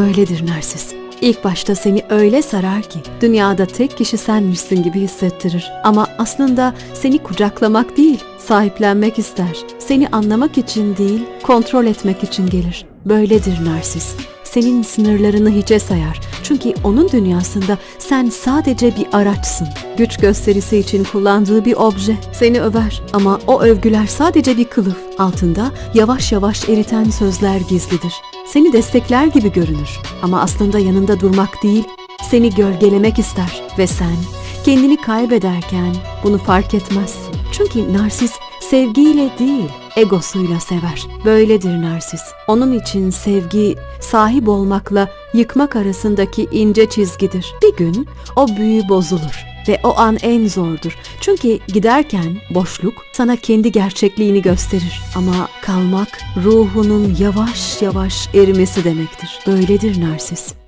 böyledir narsis. İlk başta seni öyle sarar ki dünyada tek kişi senmişsin gibi hissettirir. Ama aslında seni kucaklamak değil, sahiplenmek ister. Seni anlamak için değil, kontrol etmek için gelir. Böyledir narsis. Senin sınırlarını hiçe sayar. Çünkü onun dünyasında sen sadece bir araçsın. Güç gösterisi için kullandığı bir obje. Seni över ama o övgüler sadece bir kılıf. Altında yavaş yavaş eriten sözler gizlidir. Seni destekler gibi görünür ama aslında yanında durmak değil, seni gölgelemek ister ve sen kendini kaybederken bunu fark etmezsin. Çünkü narsis sevgiyle değil, egosuyla sever. Böyledir narsis. Onun için sevgi sahip olmakla yıkmak arasındaki ince çizgidir. Bir gün o büyü bozulur ve o an en zordur. Çünkü giderken boşluk sana kendi gerçekliğini gösterir. Ama kalmak ruhunun yavaş yavaş erimesi demektir. Böyledir narsis.